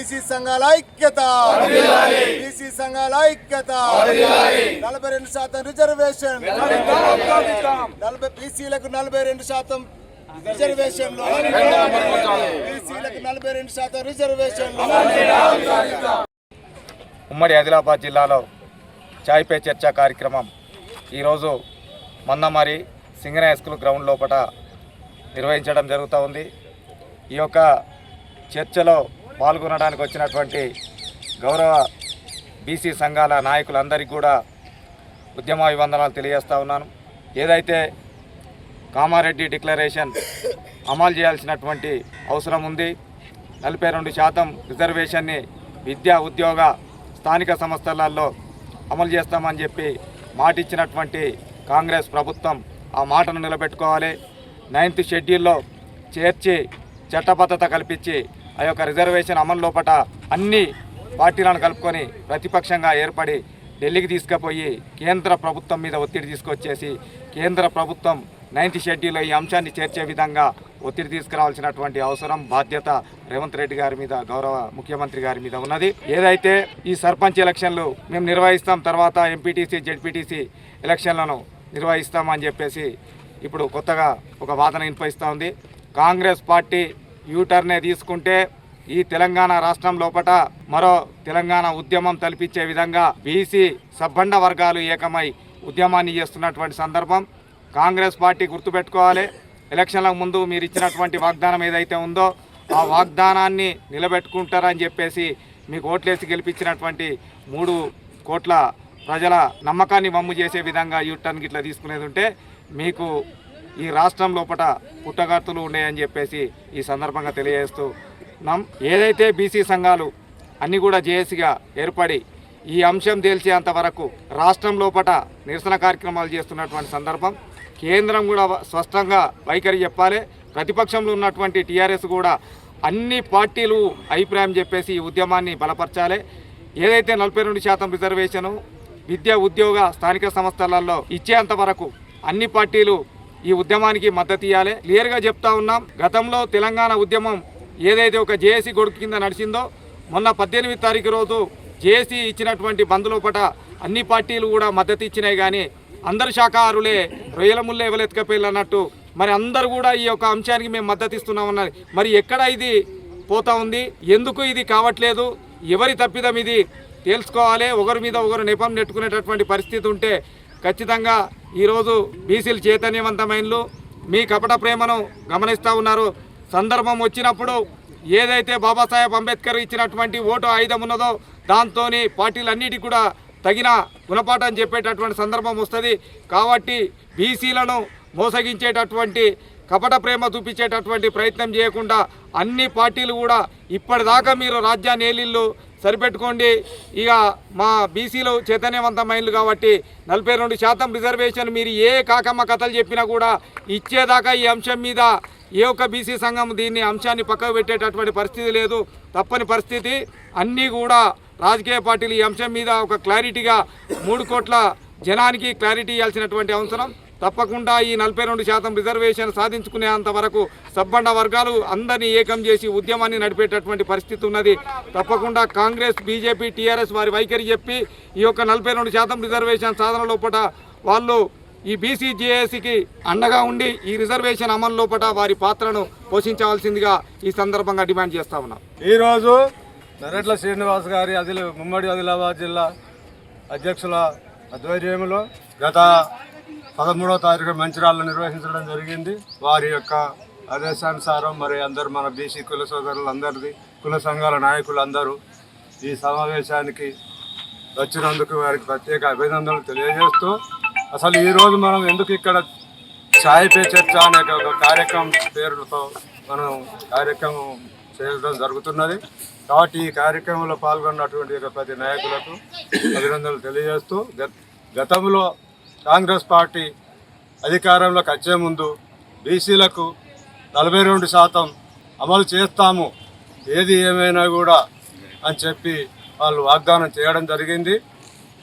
BC సంఘాల ఐక్యత. BC సంఘాల ఐక్యత. నలభై రెండు శాతం రిజర్వేషన్. నలభై బీసీలకు నలభై రెండు శాతం రిజర్వేషన్. బీసీలకు నలభై రెండు శాతం రిజర్వేషన్. ఉమ్మడి ఆదిలాబాద్ జిల్లాలో చాయ్ పే చర్చ కార్యక్రమం ఈరోజు మందమారి సింగన స్కూల్ గ్రౌండ్ లోపల నిర్వహించడం జరుగుతూ ఉంది. ఈ యొక్క చర్చలో పాల్గొనడానికి వచ్చినటువంటి గౌరవ బీసీ సంఘాల నాయకులందరికీ కూడా ఉద్యమ అభివందనాలు తెలియజేస్తా ఉన్నాను. ఏదైతే కామారెడ్డి డిక్లరేషన్ అమలు చేయాల్సినటువంటి అవసరం ఉంది నలభై రెండు శాతం రిజర్వేషన్ని విద్యా ఉద్యోగ స్థానిక సంస్థలలో అమలు చేస్తామని చెప్పి మాటిచ్చినటువంటి కాంగ్రెస్ ప్రభుత్వం ఆ మాటను నిలబెట్టుకోవాలి. నైన్త్ షెడ్యూల్లో చేర్చి చట్టబద్ధత కల్పించి ఆ యొక్క రిజర్వేషన్ అమలు లోపట అన్ని పార్టీలను కలుపుకొని ప్రతిపక్షంగా ఏర్పడి ఢిల్లీకి తీసుకుపోయి కేంద్ర ప్రభుత్వం మీద ఒత్తిడి తీసుకొచ్చేసి కేంద్ర ప్రభుత్వం నైన్త్ షెడ్యూల్లో ఈ అంశాన్ని చేర్చే విధంగా ఒత్తిడి తీసుకురావాల్సినటువంటి అవసరం బాధ్యత రేవంత్ రెడ్డి గారి మీద గౌరవ ముఖ్యమంత్రి గారి మీద ఉన్నది. ఏదైతే ఈ సర్పంచ్ ఎలక్షన్లు మేము నిర్వహిస్తాం తర్వాత ఎంపీటీసీ జెడ్పీటీసీ ఎలక్షన్లను నిర్వహిస్తామని చెప్పేసి ఇప్పుడు కొత్తగా ఒక వాదన వినిపిస్తూ ఉంది. కాంగ్రెస్ పార్టీ యూటర్నే తీసుకుంటే ఈ తెలంగాణ రాష్ట్రం లోపట మరో తెలంగాణ ఉద్యమం తలపించే విధంగా బీసీ సబ్బండ వర్గాలు ఏకమై ఉద్యమాన్ని చేస్తున్నటువంటి సందర్భం కాంగ్రెస్ పార్టీ గుర్తుపెట్టుకోవాలి. ఎలక్షన్లకు ముందు మీరు ఇచ్చినటువంటి వాగ్దానం ఏదైతే ఉందో ఆ వాగ్దానాన్ని నిలబెట్టుకుంటారని చెప్పేసి మీకు ఓట్లేసి గెలిపించినటువంటి మూడు కోట్ల ప్రజల నమ్మకాన్ని వమ్ము చేసే విధంగా యూటర్న్ గిట్లా తీసుకునేది ఉంటే మీకు ఈ రాష్ట్రం లోపల పుట్టగతులు ఉన్నాయని చెప్పేసి ఈ సందర్భంగా తెలియజేస్తూ నం ఏదైతే బీసీ సంఘాలు అన్నీ కూడా జేఏసీగా ఏర్పడి ఈ అంశం తేల్చేంత వరకు రాష్ట్రం లోపల నిరసన కార్యక్రమాలు చేస్తున్నటువంటి సందర్భం కేంద్రం కూడా స్పష్టంగా వైఖరి చెప్పాలి. ప్రతిపక్షంలో ఉన్నటువంటి టీఆర్ఎస్ కూడా అన్ని పార్టీలు అభిప్రాయం చెప్పేసి ఈ ఉద్యమాన్ని బలపరచాలి. ఏదైతే నలభై రెండు శాతం రిజర్వేషను విద్య ఉద్యోగ స్థానిక సంస్థలలో ఇచ్చేంత వరకు అన్ని పార్టీలు ఈ ఉద్యమానికి మద్దతు ఇవ్వాలి క్లియర్గా చెప్తా ఉన్నాం. గతంలో తెలంగాణ ఉద్యమం ఏదైతే ఒక జేఏసీ గొడుగు కింద నడిచిందో మొన్న పద్దెనిమిది తారీఖు రోజు జేఏసీ ఇచ్చినటువంటి బంద్ లోపట అన్ని పార్టీలు కూడా మద్దతు ఇచ్చినాయి కానీ అందరు శాఖాహారులే రొయ్యల ముళ్ళే ఎవలెత్తుకపోయిల్లు అన్నట్టు మరి అందరు కూడా ఈ యొక్క అంశానికి మేము మద్దతు ఇస్తున్నామన్నది మరి ఎక్కడ ఇది పోతా ఉంది? ఎందుకు ఇది కావట్లేదు? ఎవరి తప్పిదం ఇది? తెలుసుకోవాలి. ఒకరి మీద ఒకరు నెపం నెట్టుకునేటటువంటి పరిస్థితి ఉంటే ఖచ్చితంగా ఈరోజు బీసీలు చైతన్యవంతమైనలు మీ కపట ప్రేమను గమనిస్తూ ఉన్నారు. సందర్భం వచ్చినప్పుడు ఏదైతే బాబాసాహెబ్ అంబేద్కర్ ఇచ్చినటువంటి ఓటు ఆయుధం ఉన్నదో దాంతో పార్టీలన్నిటికీ కూడా తగిన గుణపాఠం చెప్పేటటువంటి సందర్భం వస్తుంది. కాబట్టి బీసీలను మోసగించేటటువంటి కపట ప్రేమ చూపించేటటువంటి ప్రయత్నం చేయకుండా అన్ని పార్టీలు కూడా ఇప్పటిదాకా మీరు రాజ్యాన్ని ఏలిళ్ళు సరిపెట్టుకోండి. ఇక మా బీసీలు చైతన్యవంతమైనలు కాబట్టి నలభై రెండు శాతం రిజర్వేషన్ మీరు ఏ కాకమ్మ కథలు చెప్పినా కూడా ఇచ్చేదాకా ఈ అంశం మీద ఏ ఒక్క బీసీ సంఘం దీన్ని అంశాన్ని పక్కకు పెట్టేటటువంటి పరిస్థితి లేదు. తప్పని పరిస్థితి. అన్నీ కూడా రాజకీయ పార్టీలు ఈ అంశం మీద ఒక క్లారిటీగా మూడు కోట్ల జనానికి క్లారిటీ ఇవ్వాల్సినటువంటి అవసరం. తప్పకుండా ఈ నలభై రెండు శాతం రిజర్వేషన్ సాధించుకునేంత వరకు సబ్బండ వర్గాలు అందరినీ ఏకం చేసి ఉద్యమాన్ని నడిపేటటువంటి పరిస్థితి ఉన్నది. తప్పకుండా కాంగ్రెస్ బీజేపీ టీఆర్ఎస్ వారి వైఖరి చెప్పి ఈ యొక్క నలభై రెండు శాతం రిజర్వేషన్ సాధన లోపల వాళ్ళు ఈ బీసీ జేఏసీకి అండగా ఉండి ఈ రిజర్వేషన్ అమలు లోపల వారి పాత్రను పోషించవలసిందిగా ఈ సందర్భంగా డిమాండ్ చేస్తా ఉన్నాం. ఈరోజు నరట్ల శ్రీనివాస్ గారి అదిల ముమ్మడి ఆదిలాబాద్ జిల్లా అధ్యక్షుల ఆధ్వర్యంలో గత పదమూడవ తారీఖు మంచిరాల్లో నిర్వహించడం జరిగింది. వారి యొక్క ఆదేశానుసారం మరి అందరు మన బీసీ కుల సోదరులందరిది కుల సంఘాల నాయకులందరూ ఈ సమావేశానికి వచ్చినందుకు వారికి ప్రత్యేక అభినందనలు తెలియజేస్తూ అసలు ఈరోజు మనం ఎందుకు ఇక్కడ ఛాయ్ పే చర్చ అనే ఒక కార్యక్రమం పేరుతో మనం కార్యక్రమం చేయడం జరుగుతున్నది. కాబట్టి ఈ కార్యక్రమంలో పాల్గొన్నటువంటి ప్రతి నాయకులకు అభినందనలు తెలియజేస్తూ గత గతంలో కాంగ్రెస్ పార్టీ అధికారంలోకి వచ్చే ముందు బీసీలకు నలభై రెండు శాతం అమలు చేస్తాము ఏది ఏమైనా కూడా అని చెప్పి వాళ్ళు వాగ్దానం చేయడం జరిగింది.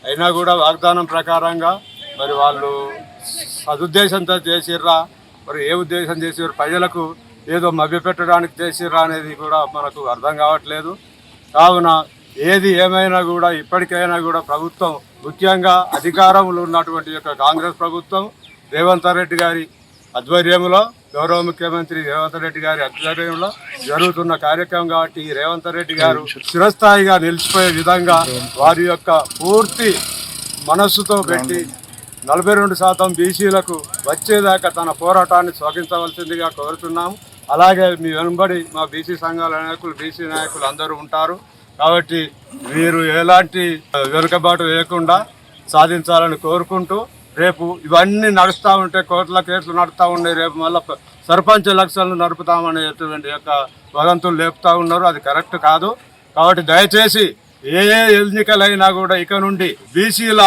అయినా కూడా వాగ్దానం ప్రకారంగా మరి వాళ్ళు సదుద్దేశంతో చేసిర్రా మరి ఏ ఉద్దేశం చేసిర్రు ప్రజలకు ఏదో మభ్యపెట్టడానికి చేసిర్రా అనేది కూడా మనకు అర్థం కావట్లేదు. కావున ఏది ఏమైనా కూడా ఇప్పటికైనా కూడా ప్రభుత్వం ముఖ్యంగా అధికారంలో ఉన్నటువంటి యొక్క కాంగ్రెస్ ప్రభుత్వం రేవంత్ రెడ్డి గారి ఆధ్వర్యంలో గౌరవ ముఖ్యమంత్రి రేవంత్ రెడ్డి గారి ఆధ్వర్యంలో జరుగుతున్న కార్యక్రమం కాబట్టి రేవంత్ రెడ్డి గారు చిరస్థాయిగా నిలిచిపోయే విధంగా వారి యొక్క పూర్తి మనస్సుతో పెట్టి నలభై రెండు శాతం బీసీలకు వచ్చేదాకా తన పోరాటాన్ని స్వాగతించవలసిందిగా కోరుతున్నాము అలాగే మీ వెనుబడి మా బీసీ సంఘాల నాయకులు బీసీ నాయకులు అందరూ ఉంటారు. కాబట్టి వీరు ఎలాంటి వెనుకబాటు లేకుండా సాధించాలని కోరుకుంటూ రేపు ఇవన్నీ నడుస్తూ ఉంటే కోట్ల కేసులు నడుస్తూ ఉన్నాయి. రేపు మళ్ళీ సర్పంచ్ ఎలక్షన్లు నడుపుతామనేటువంటి యొక్క వదంతులు లేపుతూ ఉన్నారు. అది కరెక్ట్ కాదు. కాబట్టి దయచేసి ఏ ఏ ఎన్నికలైనా కూడా ఇక నుండి బీసీల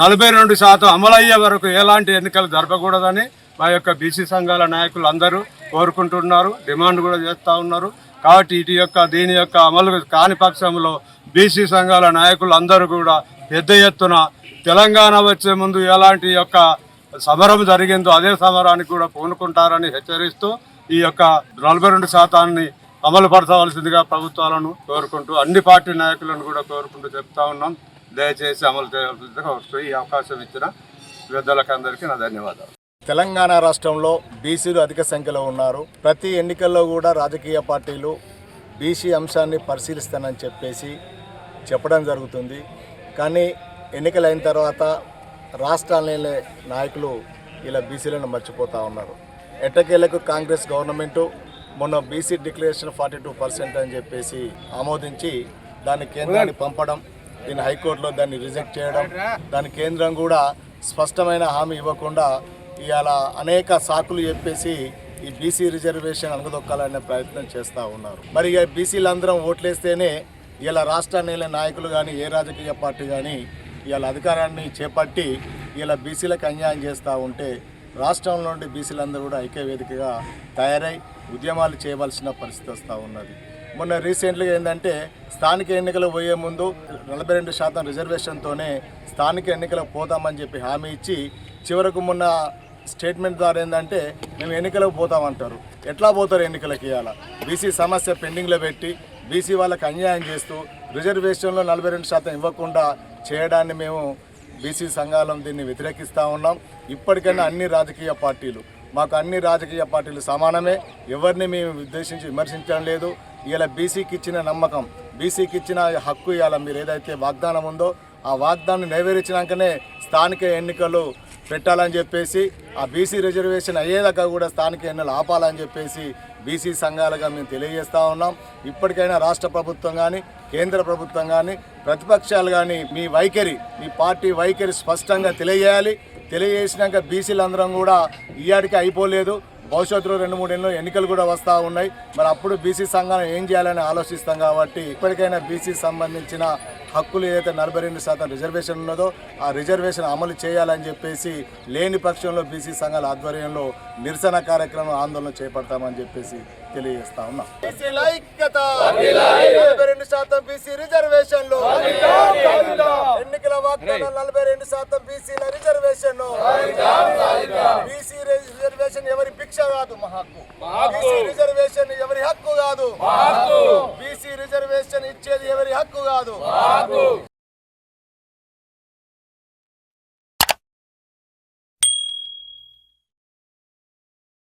నలభై రెండు శాతం అమలయ్యే వరకు ఎలాంటి ఎన్నికలు జరపకూడదని మా యొక్క బీసీ సంఘాల నాయకులు అందరూ కోరుకుంటున్నారు. డిమాండ్ కూడా చేస్తూ ఉన్నారు. కాబట్టి ఇటు యొక్క దీని యొక్క అమలు కాని పక్షంలో బీసీ సంఘాల నాయకులు అందరూ కూడా పెద్ద ఎత్తున తెలంగాణ వచ్చే ముందు ఎలాంటి యొక్క సమరం జరిగిందో అదే సమరానికి కూడా పూనుకుంటారని హెచ్చరిస్తూ ఈ యొక్క నలభై రెండు శాతాన్ని అమలు పరచవలసిందిగా ప్రభుత్వాలను కోరుకుంటూ అన్ని పార్టీ నాయకులను కూడా కోరుకుంటూ చెప్తా ఉన్నాం. దయచేసి అమలు చేయవలసిందిగా వస్తూ ఈ అవకాశం ఇచ్చిన పెద్దలకు అందరికీ నా ధన్యవాదాలు. తెలంగాణ రాష్ట్రంలో బీసీలు అధిక సంఖ్యలో ఉన్నారు. ప్రతి ఎన్నికల్లో కూడా రాజకీయ పార్టీలు బీసీ అంశాన్ని పరిశీలిస్తానని చెప్పేసి చెప్పడం జరుగుతుంది. కానీ ఎన్నికలైన తర్వాత రాష్ట్రాలనే నాయకులు ఇలా బీసీలను మర్చిపోతూ ఉన్నారు. ఎట్టకేలకు కాంగ్రెస్ గవర్నమెంటు మొన్న BC declaration forty two percent అని చెప్పేసి ఆమోదించి దాన్ని కేంద్రాన్ని పంపడం దీన్ని హైకోర్టులో దాన్ని రిజెక్ట్ చేయడం దాని కేంద్రం కూడా స్పష్టమైన హామీ ఇవ్వకుండా ఇవాళ అనేక సాకులు చెప్పేసి ఈ బీసీ రిజర్వేషన్ అనగదొక్కాలనే ప్రయత్నం చేస్తూ ఉన్నారు. మరి ఇక బీసీలందరం ఓట్లేస్తేనే ఇలా రాష్ట్రాన్ని నాయకులు కానీ ఏ రాజకీయ పార్టీ కానీ ఇవాళ అధికారాన్ని చేపట్టి ఇలా బీసీలకు అన్యాయం చేస్తూ ఉంటే రాష్ట్రంలో నుండి బీసీలందరూ కూడా ఐక్యవేదికగా తయారై ఉద్యమాలు చేయవలసిన పరిస్థితి వస్తూ ఉన్నది. మొన్న రీసెంట్గా ఏంటంటే స్థానిక ఎన్నికలు పోయే ముందు నలభై రెండు శాతం రిజర్వేషన్తోనే స్థానిక ఎన్నికలకు పోతామని చెప్పి హామీ ఇచ్చి చివరకు మొన్న స్టేట్మెంట్ ద్వారా ఏంటంటే మేము ఎన్నికలకు పోతామంటారు ఎట్లా పోతారు ఎన్నికలకి ఇవాళ? బీసీ సమస్య పెండింగ్లో పెట్టి బీసీ వాళ్ళకి అన్యాయం చేస్తూ రిజర్వేషన్లో నలభై రెండు శాతం ఇవ్వకుండా చేయడాన్ని మేము బీసీ సంఘాలం దీన్ని వ్యతిరేకిస్తూ ఉన్నాం. ఇప్పటికైనా అన్ని రాజకీయ పార్టీలు మాకు అన్ని రాజకీయ పార్టీలు సమానమే. ఎవరిని మేము ఉద్దేశించి విమర్శించడం లేదు. ఇలా బీసీకి ఇచ్చిన నమ్మకం బీసీకి ఇచ్చిన హక్కు ఇవాళ మీరు ఏదైతే వాగ్దానం ఉందో ఆ వాగ్దానం నెరవేర్చినాకనే స్థానిక ఎన్నికలు పెట్టాలని చెప్పేసి ఆ బీసీ రిజర్వేషన్ అయ్యేదాకా కూడా స్థానిక ఎన్నికలు ఆపాలని చెప్పేసి బీసీ సంఘాలుగా మేము తెలియజేస్తూ ఉన్నాం. ఇప్పటికైనా రాష్ట్ర ప్రభుత్వం కానీ కేంద్ర ప్రభుత్వం కానీ ప్రతిపక్షాలు కానీ మీ వైఖరి మీ పార్టీ వైఖరి స్పష్టంగా తెలియజేయాలి. తెలియజేసినాక బీసీలందరం కూడా ఈయాడికి అయిపోలేదు. భవిష్యత్తులో రెండు మూడు ఎన్నో ఎన్నికలు కూడా వస్తూ ఉన్నాయి. మరి అప్పుడు బీసీ సంఘాలను ఏం చేయాలని ఆలోచిస్తాం కాబట్టి ఇప్పటికైనా బీసీ సంబంధించిన హక్కులు ఏదైతే నలభై రెండు శాతం రిజర్వేషన్ ఉన్నదో ఆ రిజర్వేషన్ అమలు చేయాలని చెప్పేసి లేని పక్షంలో బీసీ సంఘాల ఆధ్వర్యంలో నిరసన కార్యక్రమం ఆందోళన చేపడతామని చెప్పేసి తెలియజేస్తా ఉన్నాం. నలభై రెండు శాతం బీసీ రిజర్వేషన్లు ఎన్నికల వాగ్దానం నలభై రెండు శాతం బీసీల రిజర్వేషన్ బీసీ రిజర్వేషన్ ఎవరి భిక్ష కాదు మా హక్కు బీసీ రిజర్వేషన్ ఎవరి హక్కు కాదు బీసీ రిజర్వేషన్ ఇచ్చేది ఎవరి హక్కు కాదు.